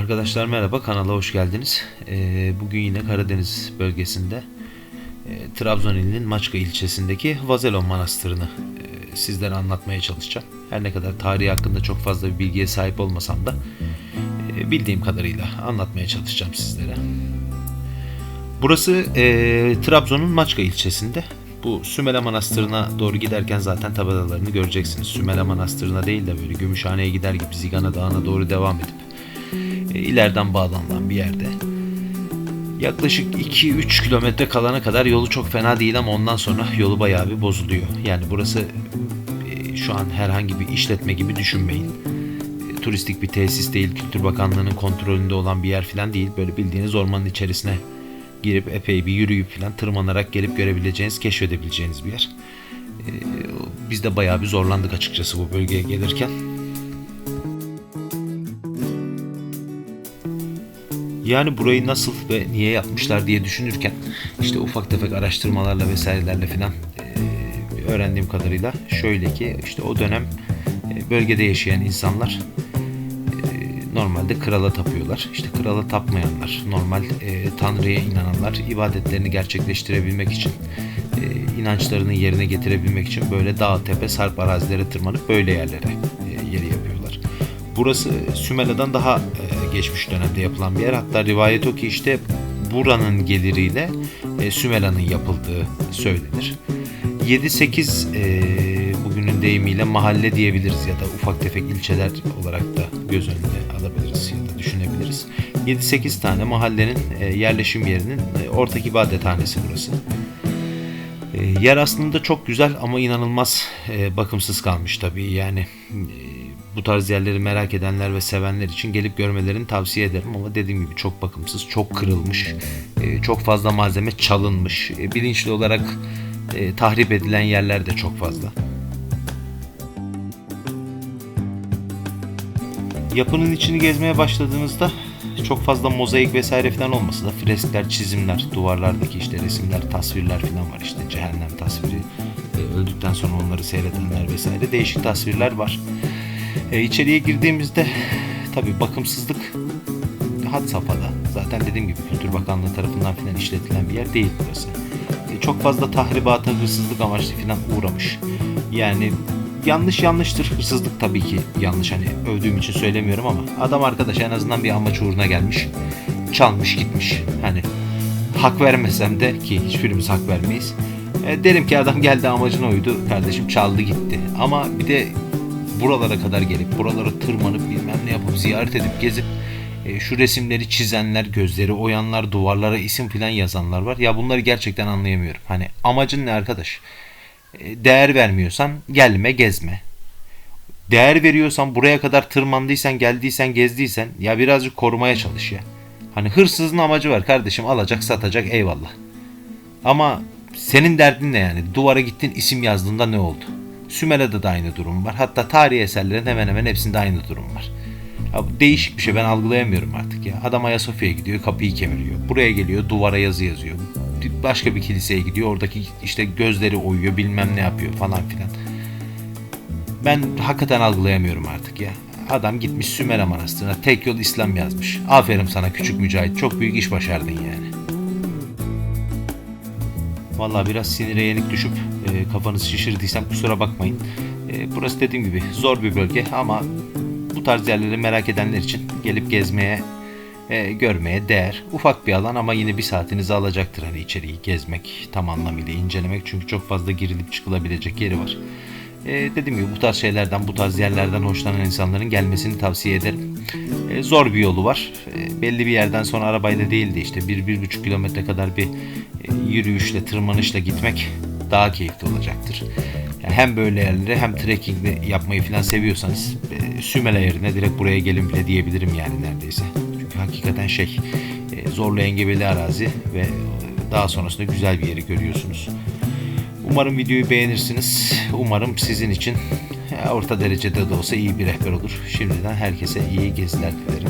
Arkadaşlar merhaba kanala hoş geldiniz. Ee, bugün yine Karadeniz bölgesinde e, Trabzon ilinin Maçka ilçesindeki Vazelon Manastırı'nı e, sizlere anlatmaya çalışacağım. Her ne kadar tarihi hakkında çok fazla bir bilgiye sahip olmasam da e, bildiğim kadarıyla anlatmaya çalışacağım sizlere. Burası Trabzon'un Maçka ilçesinde. Bu Sümele Manastırı'na doğru giderken zaten tabelalarını göreceksiniz. Sümele Manastırı'na değil de böyle Gümüşhane'ye gider gibi Zigana Dağı'na doğru devam edip ileriden bağlanılan bir yerde. Yaklaşık 2-3 kilometre kalana kadar yolu çok fena değil ama ondan sonra yolu bayağı bir bozuluyor. Yani burası e, şu an herhangi bir işletme gibi düşünmeyin. E, turistik bir tesis değil, Kültür Bakanlığı'nın kontrolünde olan bir yer falan değil. Böyle bildiğiniz ormanın içerisine girip epey bir yürüyüp falan tırmanarak gelip görebileceğiniz, keşfedebileceğiniz bir yer. E, Biz de bayağı bir zorlandık açıkçası bu bölgeye gelirken. Yani burayı nasıl ve niye yapmışlar diye düşünürken işte ufak tefek araştırmalarla vesairelerle filan öğrendiğim kadarıyla şöyle ki işte o dönem bölgede yaşayan insanlar normalde krala tapıyorlar. İşte krala tapmayanlar, normal e, tanrıya inananlar ibadetlerini gerçekleştirebilmek için e, inançlarını yerine getirebilmek için böyle dağ tepe sarp arazilere tırmanıp böyle yerlere. Burası Sümela'dan daha e, geçmiş dönemde yapılan bir yer. Hatta rivayet o ki işte buranın geliriyle e, Sümela'nın yapıldığı söylenir. 7-8 e, bugünün deyimiyle mahalle diyebiliriz ya da ufak tefek ilçeler olarak da göz önüne alabiliriz ya da düşünebiliriz. 7-8 tane mahallenin e, yerleşim yerinin e, ortak ibadethanesi burası. Yer aslında çok güzel ama inanılmaz e, bakımsız kalmış tabii. Yani e, bu tarz yerleri merak edenler ve sevenler için gelip görmelerini tavsiye ederim ama dediğim gibi çok bakımsız, çok kırılmış, e, çok fazla malzeme çalınmış, e, bilinçli olarak e, tahrip edilen yerler de çok fazla. Yapının içini gezmeye başladığınızda çok fazla mozaik vesaire falan olmasa da freskler, çizimler, duvarlardaki işte resimler, tasvirler falan var işte cehennem tasviri, e, öldükten sonra onları seyredenler vesaire değişik tasvirler var. E, içeriye girdiğimizde tabi bakımsızlık had safhada. Zaten dediğim gibi Kültür Bakanlığı tarafından filan işletilen bir yer değil burası. E, çok fazla tahribata, hırsızlık amaçlı filan uğramış. Yani yanlış yanlıştır. Hırsızlık tabii ki yanlış. Hani övdüğüm için söylemiyorum ama adam arkadaş en azından bir amaç uğruna gelmiş. Çalmış gitmiş. Hani hak vermesem de ki hiçbirimiz hak vermeyiz. E, derim ki adam geldi amacına uydu. Kardeşim çaldı gitti. Ama bir de buralara kadar gelip buralara tırmanıp bilmem ne yapıp ziyaret edip gezip e, şu resimleri çizenler, gözleri oyanlar, duvarlara isim filan yazanlar var. Ya bunları gerçekten anlayamıyorum. Hani amacın ne arkadaş? E, değer vermiyorsan gelme, gezme. Değer veriyorsan buraya kadar tırmandıysan, geldiysen, gezdiysen ya birazcık korumaya çalış ya. Hani hırsızın amacı var kardeşim alacak, satacak eyvallah. Ama senin derdin ne yani? Duvara gittin isim yazdığında ne oldu? Sümela'da da aynı durum var. Hatta tarihi eserlerin hemen hemen hepsinde aynı durum var. Ya bu değişik bir şey ben algılayamıyorum artık ya. Adam Ayasofya'ya gidiyor kapıyı kemiriyor. Buraya geliyor duvara yazı yazıyor. Başka bir kiliseye gidiyor oradaki işte gözleri oyuyor bilmem ne yapıyor falan filan. Ben hakikaten algılayamıyorum artık ya. Adam gitmiş Sümela Manastırı'na tek yol İslam yazmış. Aferin sana küçük mücahit çok büyük iş başardın yani. Vallahi biraz sinire yenik düşüp e, kafanızı şişirdiysem kusura bakmayın. E, burası dediğim gibi zor bir bölge ama bu tarz yerleri merak edenler için gelip gezmeye, e, görmeye değer. Ufak bir alan ama yine bir saatinizi alacaktır hani içeriği gezmek, tam anlamıyla incelemek. Çünkü çok fazla girilip çıkılabilecek yeri var. E, dediğim gibi bu tarz şeylerden, bu tarz yerlerden hoşlanan insanların gelmesini tavsiye ederim. E, zor bir yolu var. E, belli bir yerden sonra arabayla değil de işte 1-1,5 kilometre kadar bir e, yürüyüşle, tırmanışla gitmek daha keyifli olacaktır. Yani hem böyle yerleri hem trekkingle yapmayı falan seviyorsanız e, Sümele yerine direkt buraya gelin bile diyebilirim yani neredeyse. Hakikaten şey e, zorlu engebeli arazi ve daha sonrasında güzel bir yeri görüyorsunuz. Umarım videoyu beğenirsiniz. Umarım sizin için orta derecede de olsa iyi bir rehber olur. Şimdiden herkese iyi geziler dilerim.